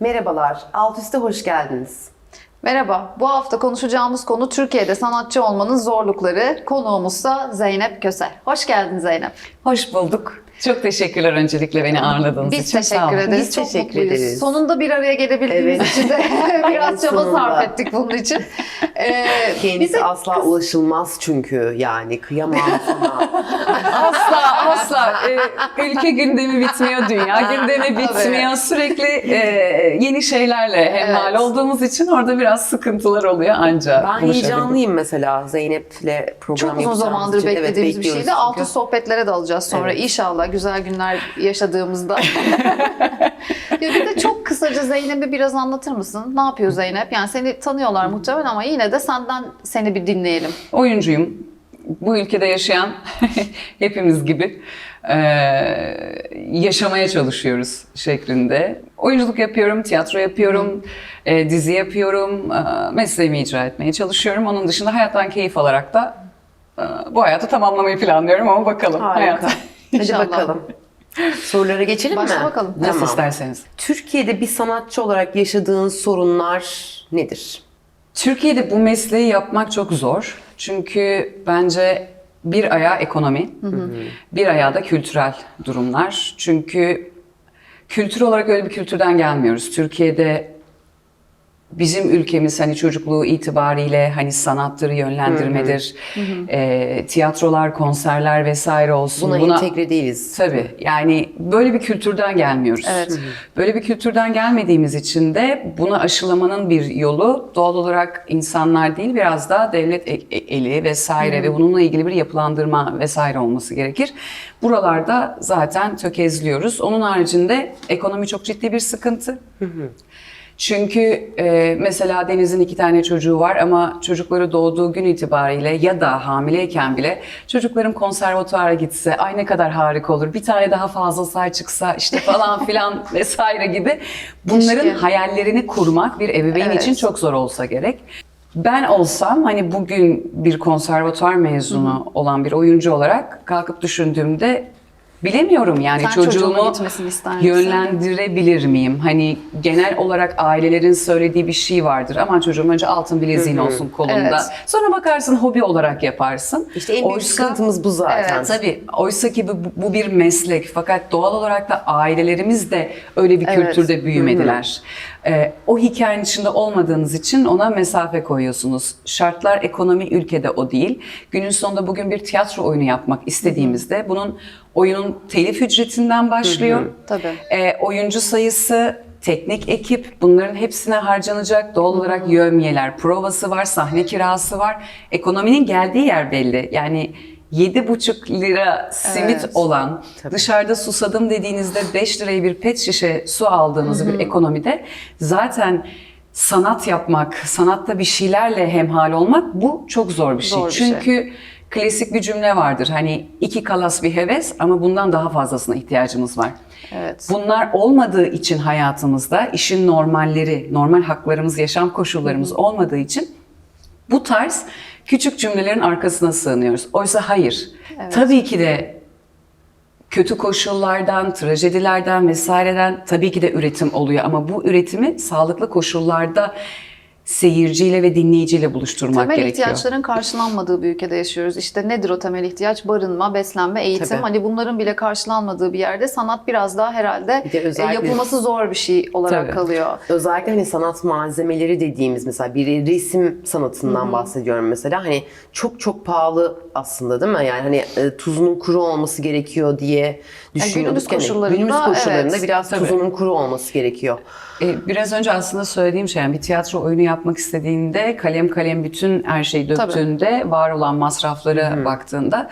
Merhabalar, Alt Üste hoş geldiniz. Merhaba, bu hafta konuşacağımız konu Türkiye'de sanatçı olmanın zorlukları. Konuğumuzsa Zeynep Köse. Hoş geldin Zeynep. Hoş bulduk. Çok teşekkürler öncelikle beni ağırladığınız Biz için. Teşekkür ederiz. Biz Çok teşekkür mutluyuz. ederiz. Sonunda bir araya gelebildiğimiz Evet. için de biraz çaba sonunda. sarf ettik bunun için. Ee, Kendisi bize asla ulaşılmaz çünkü yani kıyamam sana. Asla asla e, ülke gündemi bitmiyor, dünya gündemi bitmiyor. Sürekli e, yeni şeylerle hemhal Evet. olduğumuz için orada biraz sıkıntılar oluyor anca. Ben heyecanlıyım mesela Zeynep'le program çok uzun yapacağımız zamandır için. Evet, beklediğimiz bir bekliyoruz şeydi. Altı sohbetlere de alacağız sonra. Evet. İnşallah güzel günler yaşadığımızda. ya bir de çok kısaca Zeynep'i biraz anlatır mısın? Ne yapıyor Zeynep? Yani seni tanıyorlar muhtemelen ama yine de senden seni bir dinleyelim. Oyuncuyum. Bu ülkede yaşayan hepimiz gibi e, yaşamaya çalışıyoruz şeklinde. Oyunculuk yapıyorum, tiyatro yapıyorum, e, dizi yapıyorum, e, mesleğimi icra etmeye çalışıyorum. Onun dışında hayattan keyif alarak da e, bu hayatı tamamlamayı planlıyorum ama bakalım. Harika. hayata. Hadi İnşallah. bakalım. Sorulara geçelim mi? Başla bakalım. Nasıl Tamam. isterseniz. Türkiye'de bir sanatçı olarak yaşadığın sorunlar nedir? Türkiye'de bu mesleği yapmak çok zor. Çünkü bence bir ayağı ekonomi, bir ayağı da kültürel durumlar. Çünkü kültür olarak öyle bir kültürden gelmiyoruz. Türkiye'de bizim ülkemiz hani çocukluğu itibariyle hani sanattır, yönlendirmedir, e, tiyatrolar, konserler vesaire olsun. Buna, entegre değiliz. Tabii yani böyle bir kültürden gelmiyoruz. Evet. Böyle bir kültürden gelmediğimiz için de bunu aşılamanın bir yolu doğal olarak insanlar değil biraz daha devlet e- e- eli vesaire ve bununla ilgili bir yapılandırma vesaire olması gerekir. Buralarda zaten tökezliyoruz. Onun haricinde ekonomi çok ciddi bir sıkıntı. Çünkü e, mesela Deniz'in iki tane çocuğu var ama çocukları doğduğu gün itibariyle ya da hamileyken bile çocuklarım konservatuara gitse ay ne kadar harika olur bir tane daha fazla say çıksa işte falan filan vesaire gibi bunların Keşke. hayallerini kurmak bir ebeveyn Evet. için çok zor olsa gerek. Ben olsam hani bugün bir konservatuar mezunu olan bir oyuncu olarak kalkıp düşündüğümde bilemiyorum yani Sen çocuğumu yönlendirebilir miyim? Hani genel olarak ailelerin söylediği bir şey vardır. Aman çocuğum önce altın bileziğin olsun kolunda. Evet. Sonra bakarsın hobi olarak yaparsın. İşte en büyük Oysa- sıkıntımız bu zaten. Evet, tabii. Oysa ki bu, bu bir meslek. Fakat doğal olarak da ailelerimiz de öyle bir Evet. kültürde büyümediler. Ee, o hikayenin içinde olmadığınız için ona mesafe koyuyorsunuz. Şartlar ekonomi ülkede o değil. Günün sonunda bugün bir tiyatro oyunu yapmak istediğimizde bunun oyunun telif ücretinden başlıyor. Tabii. Ee, oyuncu sayısı, teknik ekip bunların hepsine harcanacak. Doğal olarak yövmiyeler, provası var, sahne kirası var. Ekonominin geldiği yer belli. Yani 7,5 lira simit Evet. olan, dışarıda susadım dediğinizde 5 liraya bir pet şişe su aldığınız bir ekonomide zaten sanat yapmak, sanatta bir şeylerle hemhal olmak bu çok zor bir şey. Zor bir şey. Çünkü klasik bir cümle vardır. Hani iki kalas bir heves ama bundan daha fazlasına ihtiyacımız var. Evet. Bunlar olmadığı için hayatımızda işin normalleri, normal haklarımız, yaşam koşullarımız olmadığı için bu tarz küçük cümlelerin arkasına sığınıyoruz. Oysa hayır. Tabii ki de kötü koşullardan, trajedilerden vesaireden tabii ki de üretim oluyor ama bu üretimi sağlıklı koşullarda seyirciyle ve dinleyiciyle buluşturmak Temel gerekiyor. ihtiyaçların karşılanmadığı bir ülkede yaşıyoruz. İşte nedir o temel ihtiyaç? Barınma, beslenme, eğitim. Tabii. Hani bunların bile karşılanmadığı bir yerde sanat biraz daha herhalde Bir özellikle- e, yapılması zor bir şey olarak Tabii. kalıyor. Özellikle hani sanat malzemeleri dediğimiz mesela bir resim sanatından bahsediyorum mesela hani çok çok pahalı aslında değil mi? Yani hani e, tuzunun kuru olması gerekiyor diye düşünüyorduk. günümüz Yani koşullarında, günümüz koşullarında evet. biraz Tabii. tuzunun kuru olması gerekiyor. E, Biraz önce aslında söylediğim şey yani bir tiyatro oyunu yapmak istediğinde kalem kalem bütün her şeyi döktüğünde var olan masraflara baktığında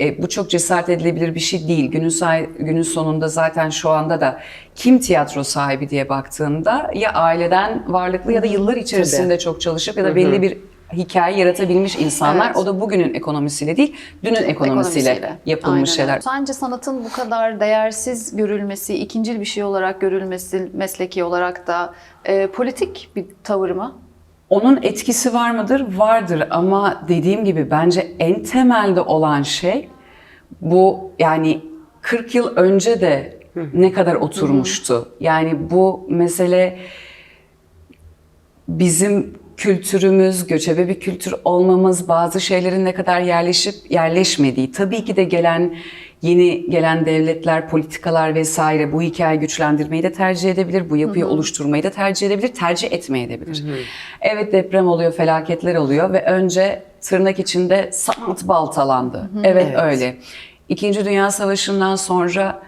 e, bu çok cesaret edilebilir bir şey değil. Günün, say- günün sonunda zaten şu anda da kim tiyatro sahibi diye baktığında ya aileden varlıklı ya da yıllar içerisinde çok çalışıp ya da belli bir hikaye yaratabilmiş insanlar. Evet. O da bugünün ekonomisiyle değil, dünün ekonomisiyle, yapılmış Aynen şeyler. Sence sanatın bu kadar değersiz görülmesi, ikincil bir şey olarak görülmesi, mesleki olarak da e, politik bir tavır mı? Onun etkisi var mıdır? Vardır ama dediğim gibi bence en temelde olan şey bu yani 40 yıl önce de ne kadar oturmuştu? Yani bu mesele bizim kültürümüz, göçebe bir kültür olmamız, bazı şeylerin ne kadar yerleşip yerleşmediği, tabii ki de gelen yeni gelen devletler, politikalar vesaire bu hikayeyi güçlendirmeyi de tercih edebilir, bu yapıyı oluşturmayı da tercih edebilir, tercih etmeye edebilir. Evet deprem oluyor, felaketler oluyor ve önce tırnak içinde sanat baltalandı. Evet, Evet. öyle. İkinci Dünya Savaşı'ndan sonra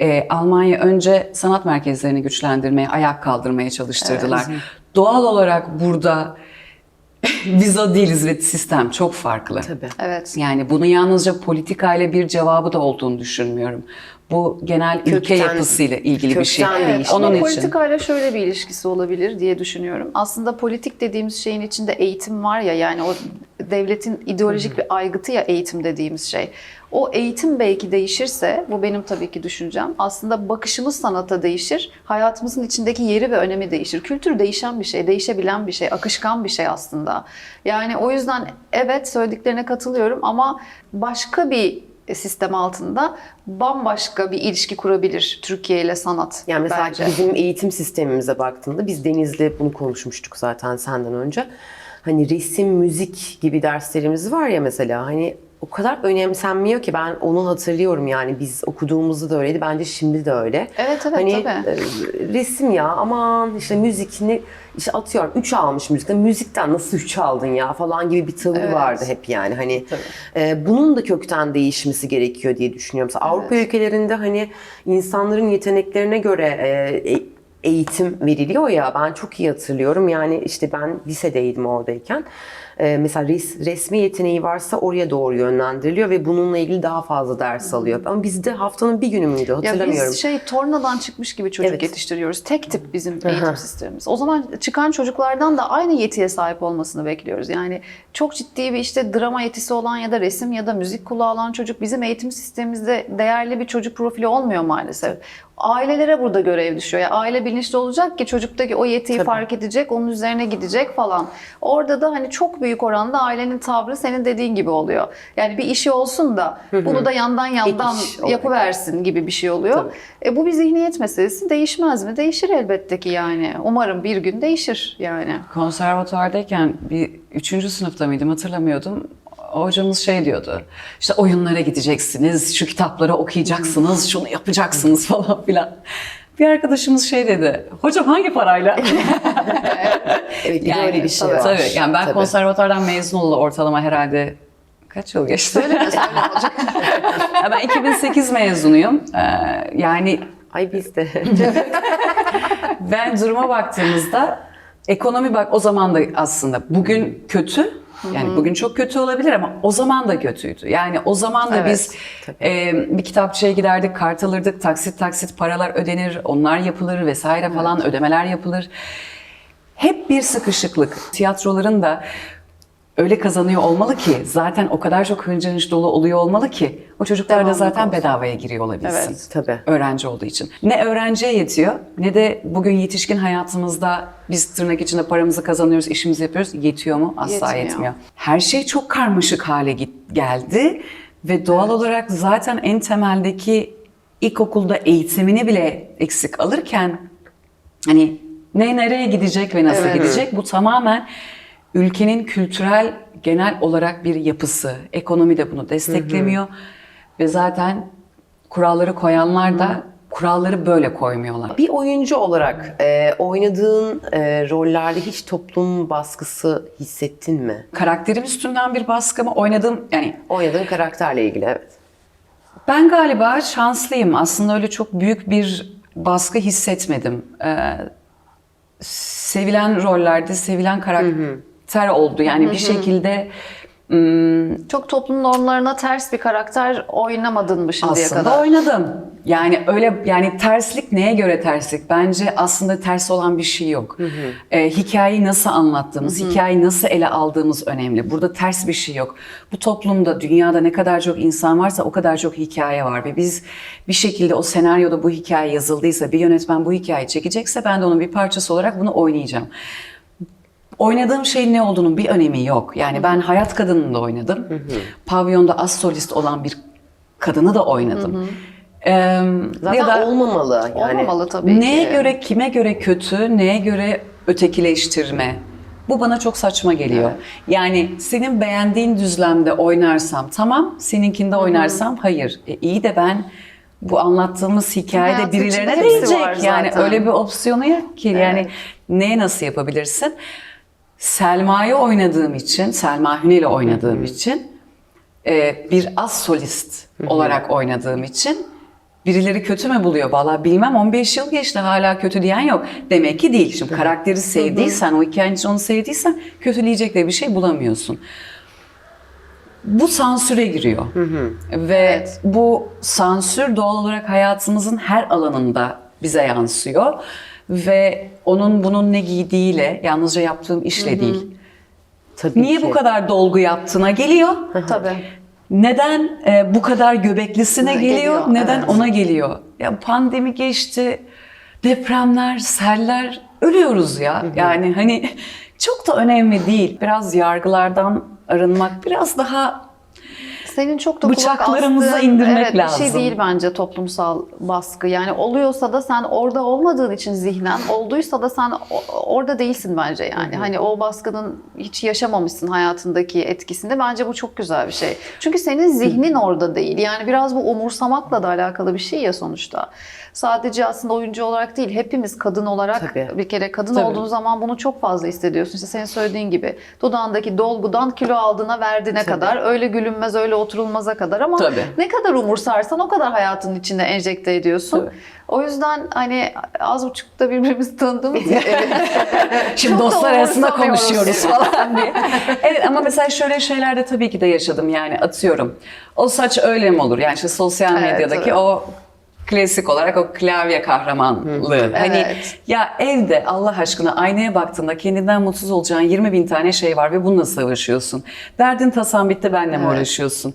e, Almanya önce sanat merkezlerini güçlendirmeye, ayak kaldırmaya çalıştırdılar. Doğal olarak burada biz o değiliz ve sistem çok farklı. Tabii. Evet. Yani bunu yalnızca politikayla bir cevabı da olduğunu düşünmüyorum. Bu genel ülke Kökten- yapısıyla ilgili bir şey. Evet, Onun için. politikayla şöyle bir ilişkisi olabilir diye düşünüyorum. Aslında politik dediğimiz şeyin içinde eğitim var ya yani o devletin ideolojik bir aygıtı ya eğitim dediğimiz şey. O eğitim belki değişirse, bu benim tabii ki düşüncem, aslında bakışımız sanata değişir, hayatımızın içindeki yeri ve önemi değişir. Kültür değişen bir şey, değişebilen bir şey, akışkan bir şey aslında. Yani o yüzden evet söylediklerine katılıyorum ama başka bir sistem altında bambaşka bir ilişki kurabilir Türkiye ile sanat Yani mesela bence. bizim eğitim sistemimize baktığında biz Deniz'le bunu konuşmuştuk zaten senden önce. Hani resim, müzik gibi derslerimiz var ya mesela hani o kadar önemsenmiyor ki ben onu hatırlıyorum yani biz okuduğumuzda da öyleydi bence şimdi de öyle. Evet, evet, hani, tabii. e, resim ya aman işte müzik ne işte atıyorum 3 almış müzikten müzikten nasıl 3 aldın ya falan gibi bir tavır Evet. vardı hep yani hani e, bunun da kökten değişmesi gerekiyor diye düşünüyorum. Mesela Avrupa ülkelerinde hani insanların yeteneklerine göre e, e- eğitim veriliyor ya ben çok iyi hatırlıyorum yani işte ben lisedeydim oradayken E, mesela res- resmi yeteneği varsa oraya doğru yönlendiriliyor ve bununla ilgili daha fazla ders alıyor. Ama bizde haftanın bir günü müydü Ya hatırlamıyorum. biz şey tornadan çıkmış gibi çocuk Evet. yetiştiriyoruz. Tek tip bizim eğitim sistemimiz. O zaman çıkan çocuklardan da aynı yetiye sahip olmasını bekliyoruz. Yani çok ciddi bir işte drama yetisi olan ya da resim ya da müzik kulağı olan çocuk bizim eğitim sistemimizde değerli bir çocuk profili olmuyor maalesef. Ailelere burada görev düşüyor. Yani aile bilinçli olacak ki çocuktaki o yetiyi Tabii. fark edecek, onun üzerine gidecek falan. Orada da hani çok büyük oranda ailenin tavrı senin dediğin gibi oluyor. Yani bir işi olsun da bunu da yandan yandan yapıversin gibi bir şey oluyor. E, bu bir zihniyet meselesi. Değişmez mi? Değişir elbette ki yani. Umarım bir gün değişir yani. Konservatuvardayken bir üçüncü sınıfta mıydım hatırlamıyordum. Hocamız şey diyordu. İşte oyunlara gideceksiniz, şu kitapları okuyacaksınız, şunu yapacaksınız falan filan. Bir arkadaşımız şey dedi. Hocam hangi parayla? Evet de öyle bir şey tabii. var. Tabii yani ben Tabii. konservatuvardan mezun olalı ortalama herhalde kaç yıl geçti? Söyleme ben 2008 mezunuyum. Ee, yani Ay biz de. ben duruma baktığımızda ekonomi bak o zaman da aslında bugün kötü. Yani bugün çok kötü olabilir ama o zaman da kötüydü. Yani o zaman da Evet, biz e, bir kitapçıya giderdik, kart alırdık, taksit taksit paralar ödenir, onlar yapılır vesaire falan ödemeler yapılır. Hep bir sıkışıklık. Tiyatroların da öyle kazanıyor olmalı ki zaten o kadar çok hınca hınç dolu oluyor olmalı ki o çocuklar da Devamlı zaten olsun. bedavaya giriyor olabilsin Evet. Tabii. öğrenci olduğu için. Ne öğrenciye yetiyor ne de bugün yetişkin hayatımızda biz tırnak içinde paramızı kazanıyoruz, işimizi yapıyoruz. Yetiyor mu? Asla Yetmiyor. yetmiyor. Her şey çok karmaşık hale geldi ve doğal olarak zaten en temeldeki ilkokulda eğitimini bile eksik alırken hani ne nereye gidecek ve nasıl Evet. gidecek bu tamamen ülkenin kültürel genel olarak bir yapısı. Ekonomi de bunu desteklemiyor ve zaten kuralları koyanlar da kuralları böyle koymuyorlar. Bir oyuncu olarak e, oynadığın e, rollerde hiç toplum baskısı hissettin mi? Karakterim üstünden bir baskı mı oynadığım yani Oynadığın karakterle ilgili evet. Ben galiba şanslıyım. Aslında öyle çok büyük bir baskı hissetmedim. Ee, sevilen rollerde sevilen karakter oldu. Yani bir şekilde ım, Çok toplum normlarına ters bir karakter oynamadın mı şimdiye aslında kadar? oynadım. Yani öyle yani terslik neye göre terslik? Bence aslında ters olan bir şey yok. Ee, hikayeyi nasıl anlattığımız, hikayeyi nasıl ele aldığımız önemli. Burada ters bir şey yok. Bu toplumda, dünyada ne kadar çok insan varsa o kadar çok hikaye var ve biz bir şekilde o senaryoda bu hikaye yazıldıysa, bir yönetmen bu hikayeyi çekecekse ben de onun bir parçası olarak bunu oynayacağım. Oynadığım şeyin ne olduğunun bir önemi yok. Yani ben hayat kadınını da oynadım. Pavyonda az solist olan bir kadını da oynadım. Ee, Zaten ya da olmamalı yani. Olmamalı tabii neye ki. göre, kime göre kötü, neye göre ötekileştirme. Bu bana çok saçma geliyor. Yani senin beğendiğin düzlemde oynarsam tamam, seninkinde oynarsam hayır. E, iyi de ben bu anlattığımız hikayede Hayatın birilerine değecek. Yani öyle bir opsiyonu yok ki. Yani neye nasıl yapabilirsin? Selma'yı oynadığım için, Selma Hünel'i oynadığım için e, bir az solist olarak oynadığım için birileri kötü mü buluyor? Valla bilmem 15 yıl geçti hala kötü diyen yok. Demek ki değil. Şimdi karakteri sevdiysen, o hikayenin içinde onu sevdiysen kötüleyecek de bir şey bulamıyorsun. Bu sansüre giriyor. Ve Evet. bu sansür doğal olarak hayatımızın her alanında bize yansıyor. Ve onun bunun ne giydiğiyle, yalnızca yaptığım işle değil. Tabii Niye ki. bu kadar dolgu yaptığına geliyor. Tabii. Neden e, bu kadar göbeklisine Ha, geliyor, geliyor, neden evet. ona geliyor? Ya pandemi geçti, depremler, seller, ölüyoruz ya. Yani hani çok da önemli değil. Biraz yargılardan arınmak, biraz daha Senin çok da Bıçaklarımızı astığın, indirmek evet, Bir lazım. şey değil bence toplumsal baskı. Yani oluyorsa da sen orada olmadığın için zihnen, olduysa da sen orada değilsin bence yani. Hani o baskının hiç yaşamamışsın hayatındaki etkisinde. Bence bu çok güzel bir şey. Çünkü senin zihnin orada değil. Yani biraz bu umursamakla da alakalı bir şey ya sonuçta. Sadece aslında oyuncu olarak değil, hepimiz kadın olarak Tabii. bir kere kadın Tabii. olduğun zaman bunu çok fazla hissediyorsun. İşte senin söylediğin gibi dudağındaki dolgudan kilo aldığına verdiğine kadar öyle gülünmez öyle oturulmaza kadar ama Tabii. ne kadar umursarsan o kadar hayatının içinde enjekte ediyorsun. Tabii. O yüzden hani az buçuk da birbirimizi tanıdığımız için Şimdi Çok dostlar arasında konuşuyoruz falan diye. evet ama mesela şöyle şeyler de tabii ki de yaşadım yani atıyorum. O saç öyle mi olur? Yani işte sosyal Evet, medyadaki tabii. o klasik olarak o klavye kahramanlığı. Hani Evet. ya evde Allah aşkına aynaya baktığında kendinden mutsuz olacağın 20 bin tane şey var ve bununla savaşıyorsun. Derdin tasan bitti benle mi Evet. uğraşıyorsun?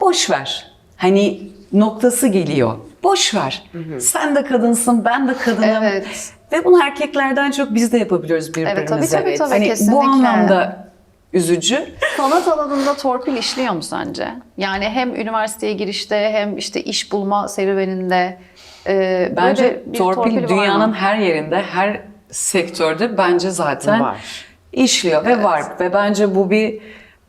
Boş ver. Hani noktası geliyor. Boş ver. Sen de kadınsın, ben de kadınım. Evet. Ve bunu erkeklerden çok biz de yapabiliyoruz birbirimize. Evet, tabii, tabii, tabii, hani kesinlikle. bu anlamda üzücü. sanat alanında torpil işliyor mu sence? Yani hem üniversiteye girişte hem işte iş bulma serüveninde e, Bence böyle bir torpil, mı? dünyanın her yerinde, her sektörde bence zaten Var. işliyor ve var. Ve bence bu bir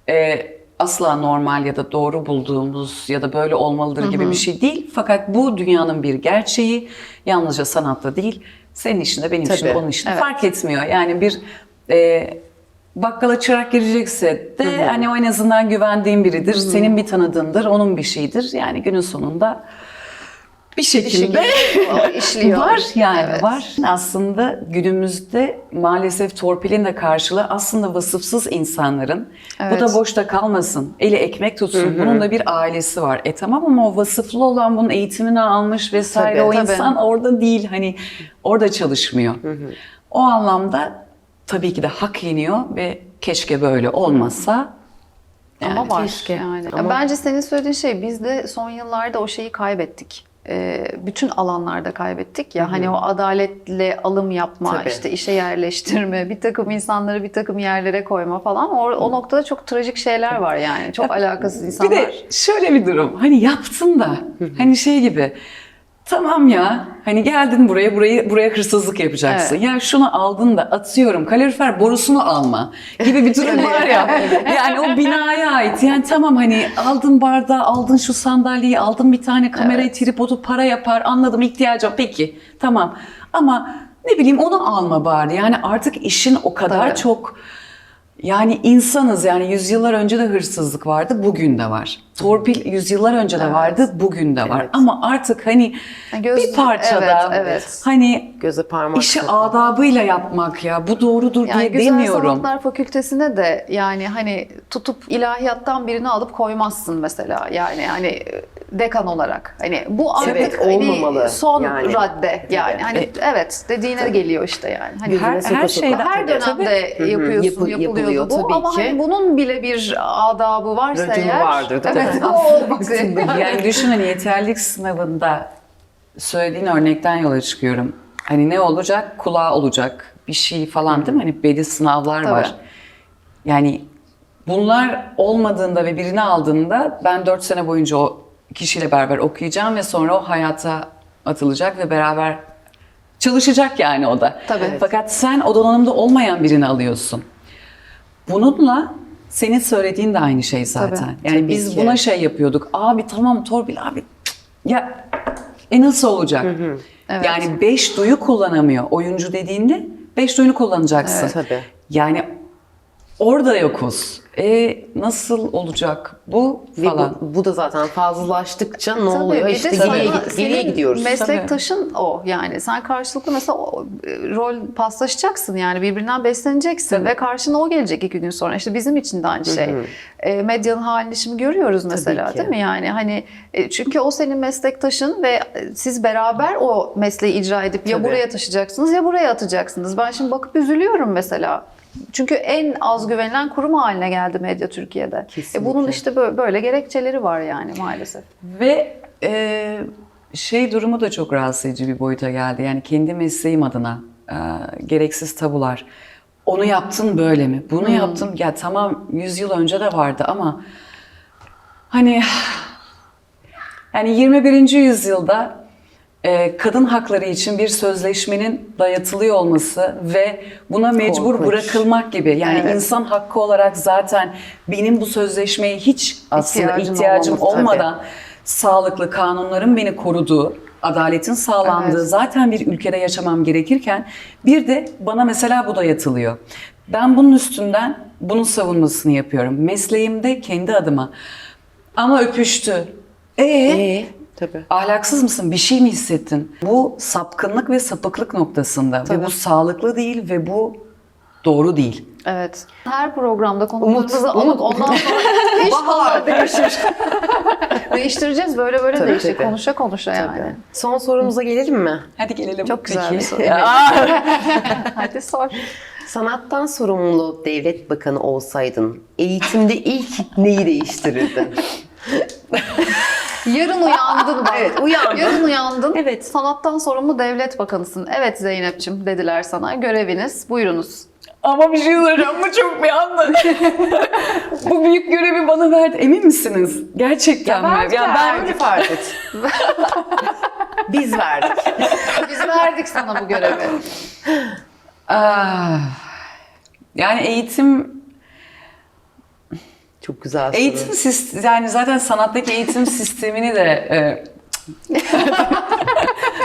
e, asla normal ya da doğru bulduğumuz ya da böyle olmalıdır gibi bir şey değil. Fakat bu dünyanın bir gerçeği. Yalnızca sanatta değil, senin işinde, benim işimde, Tabii. onun işinde Evet. fark etmiyor. Yani bir e, bakkala çırak girecekse de hani o en azından güvendiğin biridir. Senin bir tanıdığındır, onun bir şeyidir. Yani günün sonunda bir Bir şekilde şekilde işliyor. var yani Evet. var. Aslında günümüzde maalesef torpilin de karşılığı aslında vasıfsız insanların bu Evet. da boşta kalmasın, eli ekmek tutsun. Bunun da bir ailesi var. E tamam ama o vasıflı olan bunun eğitimini almış vesaire Tabii, o tabii. insan orada değil hani orada çalışmıyor. O anlamda tabii ki de hak yeniyor ve keşke böyle olmasa. Ama Yani var keşke. yani. Ama- Bence senin söylediğin şey biz de son yıllarda o şeyi kaybettik. Ee, bütün alanlarda kaybettik ya hani o adaletle alım yapma Tabii. işte işe yerleştirme bir takım insanları bir takım yerlere koyma falan o, o noktada çok trajik şeyler var yani çok alakasız insanlar. Bir de şöyle bir durum. Hani yaptın da hani şey gibi tamam ya hani geldin buraya burayı buraya hırsızlık yapacaksın. Ya şunu aldın da atıyorum kalorifer borusunu alma gibi bir durum var ya. Yani o binaya ait. Yani tamam hani aldın bardağı, aldın şu sandalyeyi, aldın bir tane kamerayı, tripodu para yapar. Anladım ihtiyacım. Peki tamam. Ama ne bileyim onu alma bari. Yani artık işin o kadar Tabii. çok yani insanız yani yüzyıllar önce de hırsızlık vardı, bugün de var. Torpil yüzyıllar önce de vardı, bugün de var. Evet. Ama artık hani göz- bir parçada evet, evet. hani Göze parmak işi sokma. adabıyla yapmak ya bu doğrudur Yani diye Güzel demiyorum. Sanatlar Fakültesine de yani hani tutup ilahiyattan birini alıp koymazsın mesela. Yani hani dekan olarak. Hani bu artık Evet, hani olmamalı. son Yani. radde yani. Hani E, evet dediğine geliyor işte yani. Hani Her, her şeyde her dönemde hı. yapıyorsun, Yapı- yapılıyor bu tabii ama ki. hani bunun bile bir adabı varsa Raconu eğer vardır, değil mi? Evet, Aslında o baktığında bizi- yani düşün hani yeterlilik sınavında söylediğin örnekten yola çıkıyorum. Hani ne olacak? Kulağı olacak. Bir şey falan değil mi? Hani belli sınavlar Tabii. var. Yani bunlar olmadığında ve birini aldığında ben 4 sene boyunca o kişiyle beraber okuyacağım ve sonra o hayata atılacak ve beraber çalışacak yani o da. Tabii. Fakat sen o donanımda olmayan birini alıyorsun. Bununla senin söylediğin de aynı şey zaten. Tabii, yani tabii biz ki. buna şey yapıyorduk. Abi tamam torpil abi. Ya e nasıl olacak? Evet. Yani beş duyu kullanamıyor. Oyuncu dediğinde beş duyunu kullanacaksın. Evet, tabii. Yani orada yokuz. E nasıl olacak bu Ve falan. bu, bu da zaten fazlalaştıkça ne Tabii, oluyor? bir de İşte sana- geriye, git- geriye senin gidiyoruz. Meslektaşın o yani sen karşılıklı mesela o, e, rol paslaşacaksın yani birbirinden besleneceksin ve karşına o gelecek iki gün sonra. İşte bizim için de aynı şey. E, medyanın halini şimdi görüyoruz mesela ki. değil mi? Yani hani e, çünkü o senin meslektaşın ve e, siz beraber o mesleği icra edip ya Tabii. buraya taşıyacaksınız ya buraya atacaksınız. Ben şimdi bakıp üzülüyorum mesela. Çünkü en az güvenilen kurum haline geldi medya Türkiye'de. E Kesinlikle. bunun işte böyle, böyle gerekçeleri var yani maalesef. Ve e, şey durumu da çok rahatsız edici bir boyuta geldi. Yani kendi mesleğim adına e, gereksiz tabular. Onu yaptın böyle mi? Bunu yaptın. Ya tamam 100 yıl önce de vardı ama hani yani 21. yüzyılda e, kadın hakları için bir sözleşmenin dayatılıyor olması ve buna mecbur Korkunç. bırakılmak gibi. Yani Evet. insan hakkı olarak zaten benim bu sözleşmeye hiç aslında İhtiyacım ihtiyacım olmaması, olmadan sağlıklı kanunların beni koruduğu, adaletin sağlandığı Evet. zaten bir ülkede yaşamam gerekirken bir de bana mesela bu dayatılıyor. Ben bunun üstünden bunun savunmasını yapıyorum. Mesleğimde kendi adıma. Ama öpüştü. E Ee, tabii. ahlaksız mısın? Bir şey mi hissettin? Bu sapkınlık ve sapıklık noktasında ve Tabii. bu sağlıklı değil ve bu doğru değil. Evet. Her programda konuklarımızı Umut, alıp ondan sonra Bahar değişir. Değiştireceğiz böyle böyle Tabii, değişecek. tabii. Konuşa konuşa yani. Son sorumuza gelelim mi? Hadi gelelim. Çok güzel Peki. bir soru. Hadi sor. Sanattan sorumlu devlet bakanı olsaydın eğitimde ilk neyi değiştirirdin? Yarın uyandın bak. Evet, uyandın. Yarın uyandın. Evet. Sanattan sorumlu devlet bakanısın. Evet Zeynep'ciğim dediler sana. Göreviniz. Buyurunuz. Ama bir şey söyleyeceğim. Bu çok bir anda. bu büyük görevi bana verdi. Emin misiniz? Gerçekten mi? Ya ben öyle fark et. Biz verdik. Biz verdik sana bu görevi. Ah. yani eğitim Çok güzel soru. eğitim sistemi yani zaten sanattaki eğitim sistemini de e,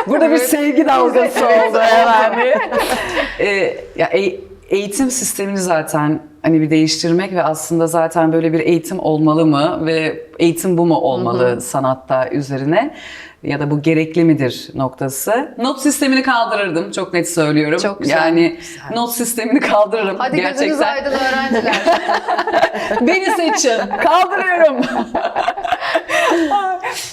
burada bir sevgi dalgası oldu yani. E, ya e- eğitim sistemini zaten hani bir değiştirmek ve aslında zaten böyle bir eğitim olmalı mı ve eğitim bu mu olmalı sanatta üzerine ya da bu gerekli midir noktası. Not sistemini kaldırırdım çok net söylüyorum. Çok güzel. Yani not sistemini kaldırırım Hadi gözünüz gerçekten. aydın öğrenciler. Beni seçin. Kaldırıyorum.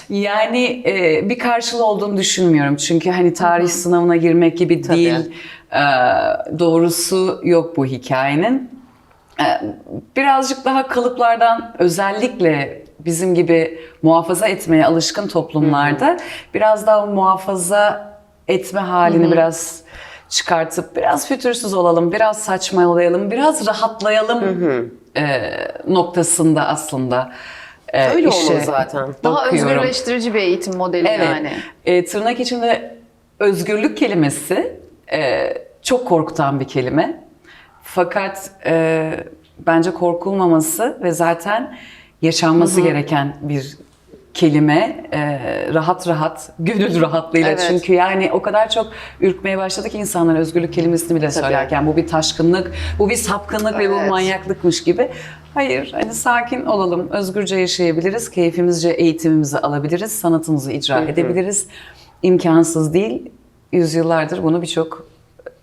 yani e, bir karşılığı olduğunu düşünmüyorum. Çünkü hani tarih sınavına girmek gibi Tabii. değil. E, doğrusu yok bu hikayenin. E, birazcık daha kalıplardan özellikle bizim gibi muhafaza etmeye alışkın toplumlarda biraz daha muhafaza etme halini biraz çıkartıp biraz fütursuz olalım, biraz saçmalayalım, biraz rahatlayalım e, noktasında aslında e, Öyle işe olmalı zaten. Daha bakıyorum. özgürleştirici bir eğitim modeli Evet. yani. E, tırnak içinde özgürlük kelimesi e, çok korkutan bir kelime. Fakat e, bence korkulmaması ve zaten yaşanması gereken bir kelime e, rahat rahat, gönül rahatlığıyla. Evet. Çünkü yani o kadar çok ürkmeye başladı ki insanlar özgürlük kelimesini bile söylerken. Bu bir taşkınlık, bu bir sapkınlık ve bu Evet. manyaklıkmış gibi. Hayır, hani sakin olalım, özgürce yaşayabiliriz, keyfimizce eğitimimizi alabiliriz, sanatımızı icra edebiliriz. İmkansız değil. Yüzyıllardır bunu birçok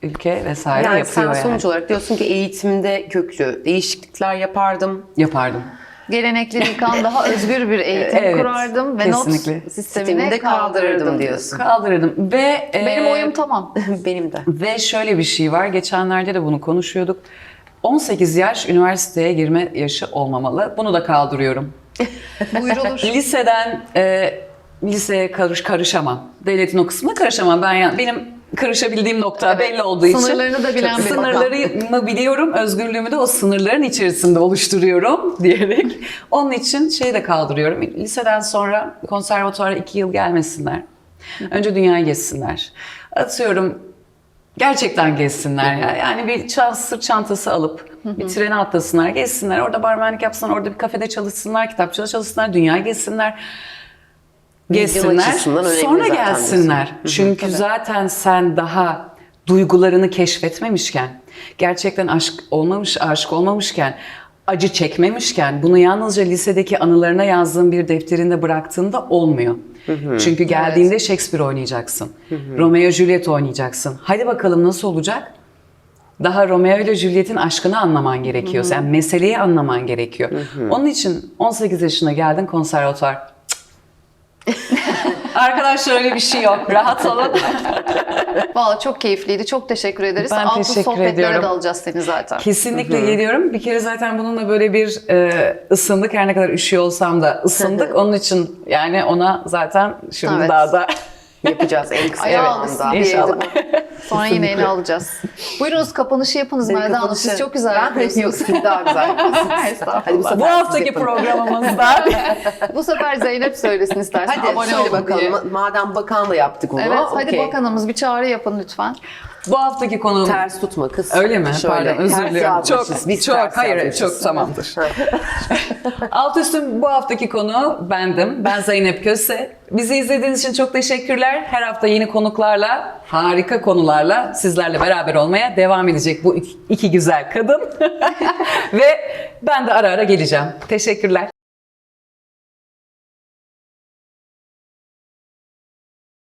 ülke vesaire Yani yapıyor sen yani. sonuç olarak diyorsun ki eğitimde köklü değişiklikler yapardım. Yapardım. Gelenekli yıkan daha özgür bir eğitim Evet, kurardım ve kesinlikle. not sistemini Sistemini de kaldırırdım kaldırırdım diyorsun. Kaldırırdım ve Benim e, oyum tamam. Benim de. Ve şöyle bir şey var. Geçenlerde de bunu konuşuyorduk. 18 yaş üniversiteye girme yaşı olmamalı. Bunu da kaldırıyorum. Buyrulur. Liseden e, liseye karış karışamam. Devletin o kısmına karışamam. Ben ya, benim karışabildiğim nokta belli olduğu için. Sınırlarını da bilen bir. Sınırlarımı biliyorum, özgürlüğümü de o sınırların içerisinde oluşturuyorum diyerek. Onun için şeyi de kaldırıyorum. Liseden sonra konservatuvara iki yıl gelmesinler. Önce dünyayı gezsinler. Atıyorum gerçekten gezsinler ya. Yani bir çan- sırt çantası alıp bir trene atlasınlar, gezsinler. Orada barmenlik yapsınlar, orada bir kafede çalışsınlar, kitapçıda çalışsınlar, dünyayı gezsinler. Gezsinler, sonra gelsinler. Çünkü zaten sen daha duygularını keşfetmemişken, gerçekten aşk olmamış, aşık olmamışken, acı çekmemişken, bunu yalnızca lisedeki anılarına yazdığın bir defterinde bıraktığında olmuyor. Çünkü geldiğinde Shakespeare oynayacaksın. Romeo Juliet oynayacaksın. Hadi bakalım nasıl olacak? Daha Romeo ile Juliet'in aşkını anlaman gerekiyor. Sen meseleyi anlaman gerekiyor. Onun için 18 yaşına geldin konservatuar. Arkadaşlar öyle bir şey yok. Rahat olun. Valla çok keyifliydi. Çok teşekkür ederiz. Ben Altı teşekkür sohbetlere ediyorum. de alacağız seni zaten. Kesinlikle geliyorum. Bir kere zaten bununla böyle bir e, ısındık. Her ne kadar üşüyor olsam da ısındık. Onun için yani ona zaten şimdi Evet. daha da Yapacağız en kısa Ayağı zamanda. alışsın diyeydi İnşallah. Sonra yine yine alacağız. Buyurunuz kapanışı yapınız Senin Melda Hanım. Siz çok güzel Ben yapıyorsunuz. Siz daha güzel yapıyorsunuz. Estağfurullah. Hadi bu sefer bu haftaki programımızda Bu sefer Zeynep söylesin istersen. Hadi Abone söyle olun bakalım. diye. Ma- Madem bakanla yaptık onu. Evet hadi bakanımız bir çağrı yapın lütfen. Bu haftaki konuğum Ters tutma kız. Öyle mi? Şöyle, Pardon özür diliyorum. Çok biz çok ters hayır yazmışız. çok tamamdır. Alt üstüm bu haftaki konu bendim. Ben Zeynep Köse. Bizi izlediğiniz için çok teşekkürler. Her hafta yeni konuklarla, harika konularla sizlerle beraber olmaya devam edecek bu iki, iki güzel kadın. Ve ben de ara ara geleceğim. Teşekkürler.